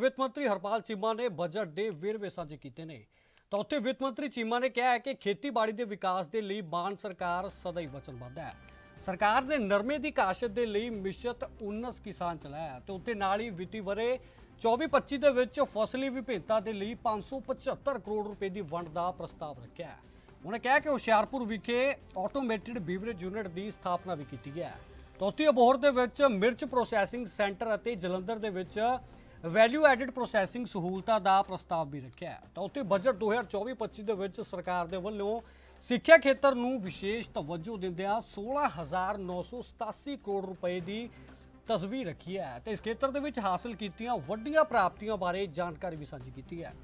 ਵਿੱਤ ਮੰਤਰੀ ਹਰਪਾਲ ਚੀਮਾ ਨੇ ਬਜਟ ਦੇ ਵੇਰਵੇ ਸਾਂਝੇ ਕੀਤੇ ਨੇ। ਤਾਂ ਉੱਥੇ ਵਿੱਤ ਮੰਤਰੀ ਚੀਮਾ ਨੇ ਕਿਹਾ ਹੈ ਕਿ ਖੇਤੀਬਾੜੀ ਦੇ ਵਿਕਾਸ ਦੇ ਲਈ ਮਾਨ ਸਰਕਾਰ ਸਦਾ ਹੀ ਵਚਨਬੱਧ ਹੈ। ਸਰਕਾਰ ਨੇ ਨਰਮੇ ਦੀ ਕਾਸ਼ਤ ਦੇ ਲਈ ਮਿਸ਼ਤ 19 ਕਿਸਾਨ ਚਲਾਇਆ ਹੈ ਤੇ ਉੱਤੇ ਨਾਲ ਹੀ ਵਿੱਤੀ ਵਰੇ 24-25 ਦੇ ਵਿੱਚ ਫਸਲੀ ਵਿਭਿੰਨਤਾ ਦੇ ਲਈ 575 ਕਰੋੜ ਰੁਪਏ ਦੀ ਵੰਡ ਦਾ ਪ੍ਰਸਤਾਵ ਰੱਖਿਆ ਹੈ। ਉਹਨੇ ਕਿਹਾ ਕਿ ਹੁਸ਼ਿਆਰਪੁਰ ਵਿਖੇ ਆਟੋਮੇਟਿਡ ਬੀਵਰੇਜ ਯੂਨਿਟ ਦੀ ਸਥਾਪਨਾ ਵੀ ਕੀਤੀ ਹੈ। ਤੋਤੀ ਅਬੋਹਰ ਦੇ ਵਿੱਚ ਮਿਰਚ ਪ੍ਰੋਸੈਸਿੰਗ ਸੈਂਟਰ ਅਤੇ ਜਲੰਧਰ ਦੇ ਵਿੱਚ ਵੈਲਿਊ ਐਡਿਡ ਪ੍ਰੋਸੈਸਿੰਗ ਸਹੂਲਤਾਂ ਦਾ ਪ੍ਰਸਤਾਵ ਵੀ ਰੱਖਿਆ ਹੈ। ਤਾਂ ਉੱਥੇ ਬਜਟ 2024-25 ਦੇ ਵਿੱਚ ਸਰਕਾਰ ਦੇ ਵੱਲੋਂ ਸਿੱਖਿਆ ਖੇਤਰ ਨੂੰ ਵਿਸ਼ੇਸ਼ ਤਵੱਜੋ ਦਿੰਦਿਆਂ 16987 ਕਰੋੜ ਰੁਪਏ ਦੀ ਤਸਵੀਰ ਰੱਖੀ ਹੈ ਤੇ ਇਸ ਖੇਤਰ ਦੇ ਵਿੱਚ ਹਾਸਲ ਕੀਤੀਆਂ ਵੱਡੀਆਂ ਪ੍ਰਾਪਤੀਆਂ ਬਾਰੇ ਜਾਣਕਾਰੀ ਵੀ ਸਾਂਝੀ ਕੀਤੀ ਹੈ।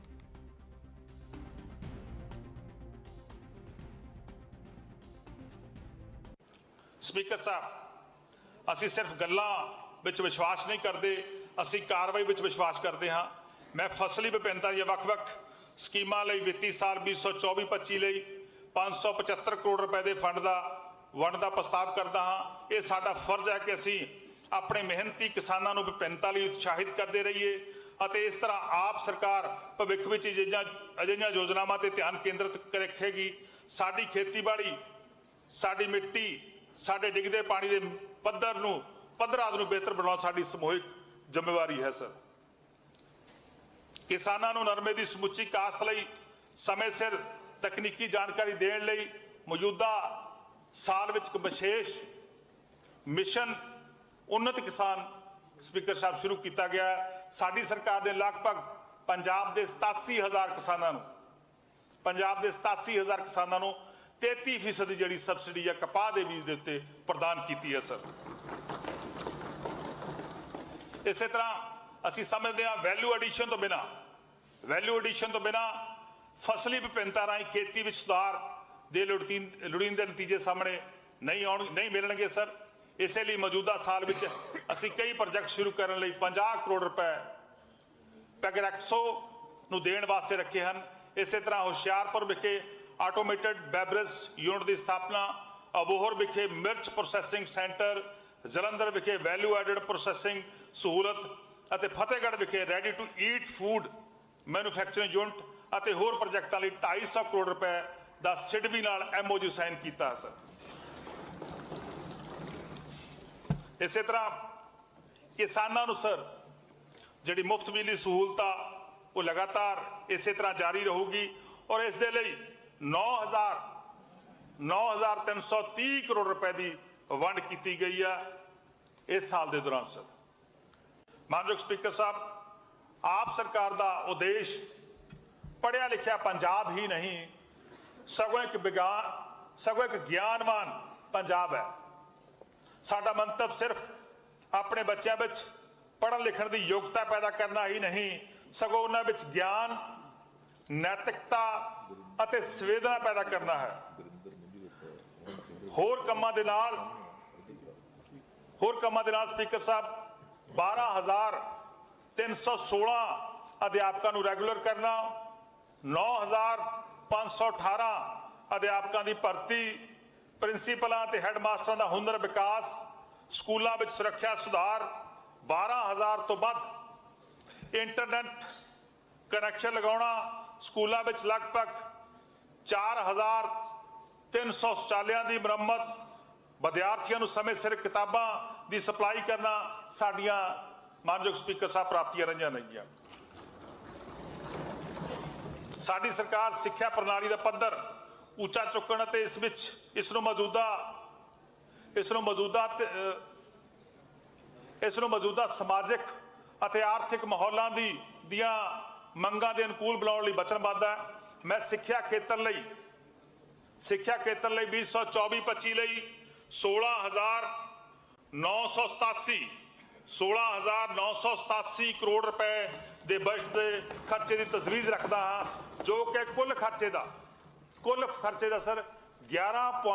ਸਪੀਕਰ ਸਾਹਿਬ, ਅਸੀਂ ਸਿਰਫ ਗੱਲਾਂ ਵਿੱਚ ਵਿਸ਼ਵਾਸ ਨਹੀਂ ਕਰਦੇ। ਅਸੀਂ ਕਾਰਵਾਈ ਵਿੱਚ ਵਿਸ਼ਵਾਸ ਕਰਦੇ ਹਾਂ। ਮੈਂ ਫਸਲੀ ਵਿਭਿੰਨਤਾ ਦੀਆਂ ਵੱਖ-ਵੱਖ ਸਕੀਮਾਂ ਲਈ ਵਿੱਤੀ ਸਾਲ 2024-25 ਲਈ 575 ਕਰੋੜ ਰੁਪਏ ਦੇ ਫੰਡ ਦਾ, ਵੰਡ ਦਾ ਪ੍ਰਸਤਾਵ ਕਰਦਾ ਹਾਂ। ਇਹ ਸਾਡਾ ਫਰਜ਼ ਹੈ ਕਿ ਅਸੀਂ ਆਪਣੇ ਮਿਹਨਤੀ ਕਿਸਾਨਾਂ ਨੂੰ ਵਿਭਿੰਨਤਾ ਲਈ ਉਤਸ਼ਾਹਿਤ ਕਰਦੇ ਰਹੀਏ ਅਤੇ ਇਸ ਤਰ੍ਹਾਂ ਆਪ ਸਰਕਾਰ ਭਵਿੱਖ ਵਿੱਚ ਅਜਿਹੀਆਂ ਅਜਿਹੀਆਂ ਯੋਜਨਾਵਾਂ ਤੇ ਧਿਆਨ ਕੇਂਦਰਿਤ ਰੱਖੇਗੀ। ਸਾਡੀ ਖੇਤੀਬਾੜੀ, ਸਾਡੀ ਮਿੱਟੀ, ਸਾਡੇ ਡਿੱਗਦੇ ਪਾਣੀ ਦੇ ਪੱਧਰ ਨੂੰ, ਪੱਧਰਾਂ ਨੂੰ ਬਿਹਤਰ ਬਣਾਉਣ ਸਾਡੀ ਸਮੂਹਿਕ ਜ਼ਿੰਮੇਵਾਰੀ ਹੈ, ਸਰ ਕਿਸਾਨਾਂ ਨੂੰ ਨਰਮੇ ਦੀ ਸਮੁੱਚੀ ਕਾਸ਼ਤ ਲਈ ਸਮੇਂ ਸਿਰ ਤਕਨੀਕੀ ਜਾਣਕਾਰੀ ਦੇਣ ਲਈ ਮੌਜੂਦਾ ਸਾਲ ਵਿੱਚ ਇੱਕ ਵਿਸ਼ੇਸ਼ ਮਿਸ਼ਨ ਉન્નਤ ਕਿਸਾਨ ਸਪੀਕਰ ਸਾਹਿਬ ਸ਼ੁਰੂ ਕੀਤਾ ਗਿਆ ਹੈ। ਸਾਡੀ ਸਰਕਾਰ ਨੇ ਲਗਭਗ ਪੰਜਾਬ ਦੇ 87000 ਕਿਸਾਨਾਂ ਨੂੰ, ਪੰਜਾਬ ਦੇ 87000 ਕਿਸਾਨਾਂ ਨੂੰ 33% ਦੀ ਜਿਹੜੀ ਸਬਸਿਡੀ ਹੈ ਕਪਾਹ ਦੇ ਬੀਜ ਦੇ ਉੱਤੇ ਪ੍ਰਦਾਨ ਕੀਤੀ ਹੈ, ਸਰ ਇਸੇ ਤਰ੍ਹਾਂ ਅਸੀਂ ਸਮਝਦੇ ਹਾਂ ਵੈਲਿਊ ਐਡੀਸ਼ਨ ਤੋਂ ਬਿਨਾ ਵੈਲਿਊ ਐਡੀਸ਼ਨ ਤੋਂ ਬਿਨਾ ਫਸਲੀ ਵਿਭਿੰਨਤਾ ਰਾਹੀਂ ਖੇਤੀ ਵਿੱਚ ਸੁਧਾਰ ਦੇ ਲੋੜੀਂ- ਲੋੜੀਂਦੇ ਨਤੀਜੇ ਸਾਹਮਣੇ ਨਹੀਂ ਆਉਣ ਨਹੀਂ ਮਿਲਣਗੇ ਸਰ ਇਸੇ ਲਈ ਮੌਜੂਦਾ ਸਾਲ ਵਿੱਚ ਅਸੀਂ ਕਈ ਪ੍ਰੋਜੈਕਟ ਸ਼ੁਰੂ ਕਰਨ ਲਈ 50 ਕਰੋੜ ਰੁਪਏ ਪੈਗਰੈਕਸੋ ਨੂੰ ਦੇਣ ਵਾਸਤੇ ਰੱਖੇ ਹਨ। ਇਸੇ ਤਰ੍ਹਾਂ ਹੁਸ਼ਿਆਰਪੁਰ ਵਿਖੇ ਆਟੋਮੇਟਿਡ ਬੈਬਰੇਜ ਯੂਨਿਟ ਦੀ ਸਥਾਪਨਾ, ਅਬੋਹਰ ਵਿਖੇ ਮਿਰਚ ਪ੍ਰੋਸੈਸਿੰਗ ਸੈਂਟਰ ਜਲੰਧਰ ਵਿਖੇ ਵੈਲਿਊ ਐਡਡ ਪ੍ਰੋਸੈਸਿੰਗ ਸਹੂਲਤ ਅਤੇ ਫਤਿਹਗੜ੍ਹ ਵਿਖੇ ready to eat food manufacturing unit ਅਤੇ ਹੋਰ ਪ੍ਰੋਜੈਕਟਾਂ ਲਈ 250 ਕਰੋੜ ਰੁਪਏ ਦਾ ਸਿਡਬੀ ਨਾਲ ਐਮਓਯੂ ਸਾਈਨ ਕੀਤਾ ਸਰ ਇਸੇ ਤਰ੍ਹਾਂ ਕਿਸਾਨਾਂ ਨੂੰ ਸਰ ਜਿਹੜੀ ਮੁਫਤ ਬਿਜਲੀ ਸਹੂਲਤਾਂ, ਉਹ ਲਗਾਤਾਰ ਇਸੇ ਤਰ੍ਹਾਂ ਜਾਰੀ ਰਹੂਗੀ ਔਰ ਇਸ ਦੇ ਲਈ 9000 9330 ਕਰੋੜ ਰੁਪਏ ਦੀ ਵੰਡ ਕੀਤੀ ਗਈ ਆ ਇਸ ਸਾਲ ਦੇ ਦੌਰਾਨ, ਸਰ। ਮਾਨਯੋਗ ਸਪੀਕਰ ਸਾਹਿਬ, ਆਪ ਸਰਕਾਰ ਦਾ ਉਦੇਸ਼ ਪੜਿਆ ਲਿਖਿਆ ਪੰਜਾਬ ਹੀ ਨਹੀਂ, ਸਗੋਂ ਇੱਕ ਵਿਗਿਆਨ ਸਗੋਂ ਇੱਕ ਗਿਆਨਵਾਨ ਪੰਜਾਬ ਹੈ। ਸਾਡਾ ਮੰਤਵ ਸਿਰਫ ਆਪਣੇ ਬੱਚਿਆਂ ਵਿੱਚ ਪੜ੍ਹਨ ਲਿਖਣ ਦੀ ਯੋਗਤਾ ਪੈਦਾ ਕਰਨਾ ਹੀ ਨਹੀਂ, ਸਗੋਂ ਉਹਨਾਂ ਵਿੱਚ ਗਿਆਨ, ਨੈਤਿਕਤਾ ਅਤੇ ਸੰਵੇਦਨਾ ਪੈਦਾ ਕਰਨਾ ਹੈ। ਹੋਰ ਕੰਮਾਂ ਦੇ ਨਾਲ ਹੋਰ ਕੰਮਾਂ ਦੇ ਨਾਲ ਸਪੀਕਰ ਸਾਹਿਬ 12316 ਅਧਿਆਪਕਾਂ ਨੂੰ ਰੈਗੂਲਰ ਕਰਨਾ 9518 ਅਧਿਆਪਕਾਂ ਦੀ ਭਰਤੀ, ਪ੍ਰਿੰਸੀਪਲਾਂ ਤੇ ਹੈੱਡਮਾਸਟਰਾਂ ਦਾ ਹੁਨਰ ਵਿਕਾਸ, ਸਕੂਲਾਂ ਵਿੱਚ ਸੁਰੱਖਿਆ ਸੁਧਾਰ 12000 ਤੋਂ ਵੱਧ ਇੰਟਰਨੈਟ ਕਨੈਕਸ਼ਨ ਲਗਾਉਣਾ, ਸਕੂਲਾਂ ਵਿੱਚ ਲਗਭਗ 4300 ਸ਼ੌਚਾਲਿਆਂ ਦੀ ਮੁਰੰਮਤ ਵਿਦਿਆਰਥੀਆਂ ਨੂੰ ਸਮੇਂ ਸਿਰ ਕਿਤਾਬਾਂ ਦੀ ਸਪਲਾਈ ਕਰਨਾ ਸਾਡੀਆਂ ਮਾਨਯੋਗ ਸਪੀਕਰ ਸਾਹਿਬ ਪ੍ਰਾਪਤੀਆਂ ਰਹੀਆਂ ਨੇਗੀਆਂ। ਸਾਡੀ ਸਰਕਾਰ ਸਿੱਖਿਆ ਪ੍ਰਣਾਲੀ ਦਾ ਪੱਧਰ ਉੱਚਾ ਚੁੱਕਣ ਅਤੇ ਇਸ ਵਿੱਚ ਇਸ ਨੂੰ ਮੌਜੂਦਾ, ਇਸ ਨੂੰ ਮੌਜੂਦਾ ਇਸ ਨੂੰ ਮੌਜੂਦਾ ਸਮਾਜਿਕ ਅਤੇ ਆਰਥਿਕ ਮਾਹੌਲਾਂ ਦੀ, ਦੀਆਂ ਮੰਗਾਂ ਦੇ ਅਨੁਕੂਲ ਬਣਾਉਣ ਲਈ ਵਚਨਬੱਧ ਹੈ। ਮੈਂ ਸਿੱਖਿਆ ਖੇਤਰ ਲਈ, ਸਿੱਖਿਆ ਖੇਤਰ ਲਈ 2024-25 ਲਈ 16987 16987 ਕਰੋੜ ਰੁਪਏ ਦੇ ਬਜਟ ਦੇ ਖਰਚੇ ਦੀ ਤਜਵੀਜ਼ ਰੱਖਦਾ ਹਾਂ, ਜੋ ਕਿ ਕੁੱਲ ਖਰਚੇ ਦਾ, ਕੁੱਲ ਖਰਚੇ ਦਾ ਸਰ 11